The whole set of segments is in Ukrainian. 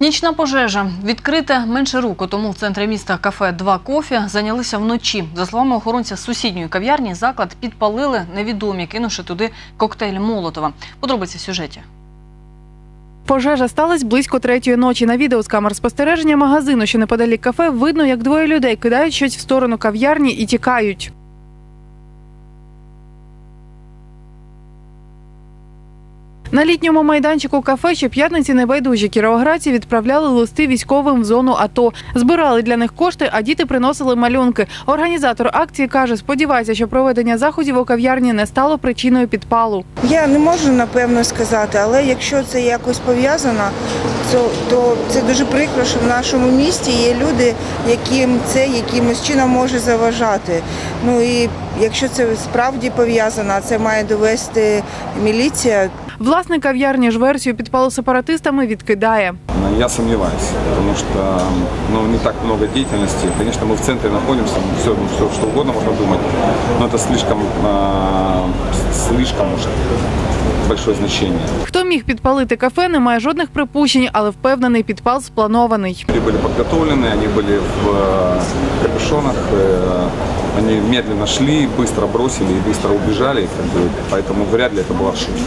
Нічна пожежа відкрите менше руку, тому в центрі міста кафе Два кофі зайнялися вночі. За словами охоронця сусідньої кав'ярні, заклад підпалили невідомі, кинувши туди коктейль Молотова. Подробиці в сюжеті. Пожежа сталася близько третьої ночі. На відео з камер спостереження магазину, що неподалік кафе, видно, як двоє людей кидають щось в сторону кав'ярні і тікають. На літньому майданчику кафе щоп'ятниці небайдужі кіровоградці відправляли листи військовим в зону АТО. Збирали для них кошти, а діти приносили малюнки. Організатор акції каже, сподівається, що проведення заходів у кав'ярні не стало причиною підпалу. Я не можу напевно сказати, але якщо це якось пов'язано, то, то це дуже прикро, що в нашому місті є люди, яким це якимось чином може заважати. Ну і якщо це справді пов'язано, це має довести міліція, Власник кав'ярні ж версію підпалу сепаратистами відкидає. Я сомневаюсь, потому что ну, не так много деятельности. Конечно, мы в центре находимся, все, все что угодно можно думать, но это слишком, а, слишком уж большое значение. Хто міг підпалити кафе, не має жодних припущень, але впевнений, підпал спланований. Люди были подготовлены, они были в э, капюшонах, э, они медленно шли, быстро бросили и быстро убежали, как бы, поэтому вряд ли это была ошибка.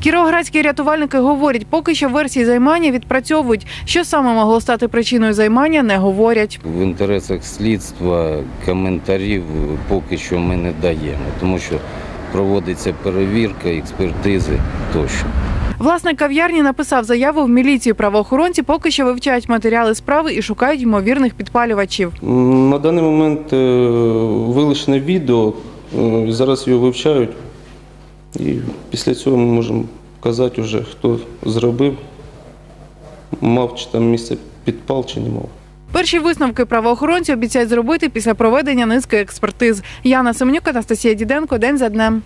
Кіровоградські рятувальники говорять, поки що версії займання відпрацьовують. Що саме могло стати причиною займання, не говорять. В інтересах слідства коментарів поки що ми не даємо, тому що проводиться перевірка, експертизи тощо. Власник кав'ярні написав заяву в міліцію. Правоохоронці поки що вивчають матеріали справи і шукають ймовірних підпалювачів. На даний момент е, вилучене відео, е, зараз його вивчають, і після цього ми можемо казати вже, хто зробив, мав чи там місце підпал, чи не мав. Перші висновки правоохоронці обіцяють зробити після проведення низки експертиз. Яна Семенюк, Анастасія Діденко, день за днем.